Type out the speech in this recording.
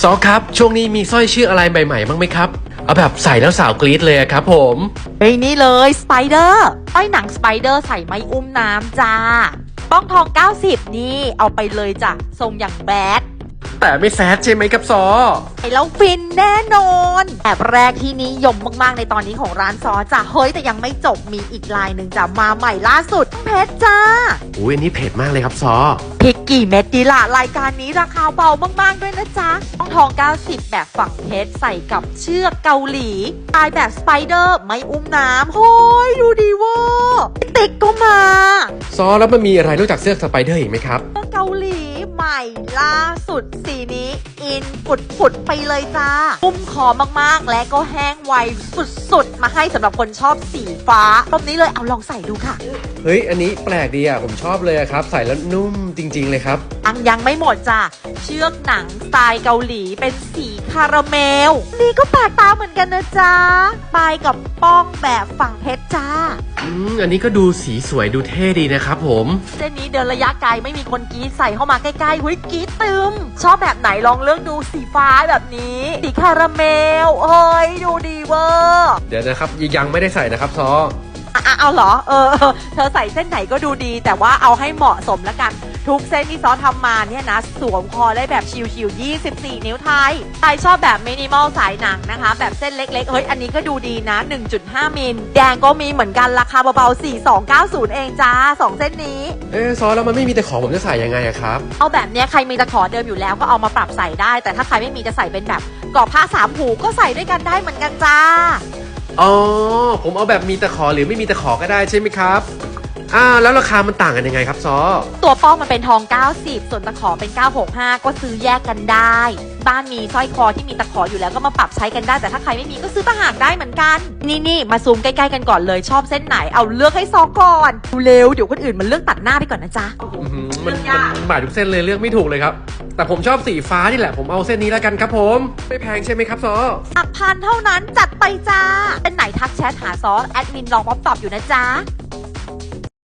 ซอครับ ช่วงนี้มีสร้อยชื่ออะไรใหม่ๆบ้างไหมครับ เอาแบบใส่แล้วสาวกรี๊ดเลยอะครับผมไอ้นี่เลยสไปเดอร์อ้อยหนังสไปเดอร์ใส่ไม้อุ้มน้ำจ้าป้องทอง 90 นี่ เอาไปเลยจ้ะทรงอย่างแบด แต่ไม่แซดใช่ไหมครับซอไอ้แล้วฟินแน่นอนแบบแรกที่นิยมมากๆในตอนนี้ของร้านซอจ้ะเฮ้ยแต่ยังไม่จบมีอีกลายหนึ่งจ้ะมาใหม่ล่าสุดเพชรจ้าอุ้ยอันนี้เผ็ดมากเลยครับซอพริกกี่เม็ดดีล่ะรายการนี้ราคาเบามากๆด้วยนะจ๊ะต้องทอง 90 แบบฝั่งเพชรใส่กับเชือกเกาหลีลายแบบสไปเดอร์ไม่อุ้มน้ำโฮ้ยดูดีเว่าติ๊กก็มา ซอแล้วมันมีอะไรนอกจากเสื้อสไปเดอร์อีกไหมครับเสื้อเกาหลี ใหม่ล่าสุดสีนี้ อินปุดปุดไปเลยจ้าพุ่มคอมากๆ และก็แห้งไวสุดๆ มาให้สำหรับคนชอบสีฟ้ารงนี้เลยเอาลองใส่ดูค่ะ เฮ้ย อันนี้แปลกดีอะ ผมชอบเลยอะครับ ใส่แล้วนุ่มจริง ๆ เลยครับ ยังยังไม่หมดจ้ะ เชือกหนังสไตล์เกาหลีเป็นสีคาราเมล นี่ก็แปลกตาเหมือนกันนะจ๊ะปลายกับป้องแบบฝั่งเพชรจ้า อืม อันนี้ก็ดูสีสวยดูเท่ดีนะครับผม เส้นนี้เดินระยะไกลไม่มีคนกรีดใส่เข้ามาใกล้ๆหุ้ยกรีดตึม ชอบแบบไหนลองเลือกดูสีฟ้าแบบนี้สีคาราเมลเฮ้ยดูดีเวอร์ เดี๋ยวนะครับยังไม่ได้ใส่นะครับซออ่ะอะเอาเหรอเออเออ เธอใส่เส้นไหนก็ดูดี แต่ว่าเอาให้เหมาะสมแล้วกัน ทุกเส้นที่ซอสทำมาเนี่ยนะ สวมคอได้แบบชิวๆ24 นิ้วไทย ใครชอบแบบมินิมอลสายหนังนะคะ แบบเส้นเล็กๆ เฮ้ย อันนี้ก็ดูดีนะ 1.5 มิล แดงก็มีเหมือนกันราคาเบาๆ 4290 เองจ้า 2 เส้นนี้ เอ๊ะซอแล้วมันไม่มีแต่ของผมจะใส่ยังไงอะครับ เอาแบบเนี้ยใครมีตะขอเดิมอยู่แล้วก็เอามาปรับใส่ได้ แต่ถ้าใครไม่มีจะใส่เป็นแบบกรอบผ้าสามหูก็ใส่ด้วยกันได้เหมือนกันจ้า อ๋อ ผมเอาแบบมีตะขอหรือไม่มีตะขอก็ได้ใช่ไหมครับ อ่าแล้วราคามันต่างกันยังไงครับซอ ตัวป้องมันเป็นทอง 90 ส่วนตะขอเป็น 965 ก็ซื้อแยกกันได้ บ้านมีสร้อยคอที่มีตะขออยู่แล้วก็มาปรับใช้กันได้ แต่ถ้าใครไม่มีก็ซื้อต่างหากได้เหมือนกัน นี่นี่มาซูมใกล้ๆกันก่อนเลยชอบเส้นไหน เอาเลือกให้ซอก่อนเร็วเดี๋ยวคนอื่นมันเลือกตัดหน้าไปก่อนนะจ๊ะอื้อหือมันเลือกยากมันบาดทุกเส้นเลยเลือกไม่ถูกเลยครับ แต่ผมชอบสีฟ้านี่แหละผมเอาเส้นนี้แล้วกันครับผม ไม่แพงใช่ไหมครับซออักพันเท่านั้นจัดไปจ้าเป็นไหนทักแชทหาซอแอดมินรอป๊อปตอบอยู่นะจ๊ะ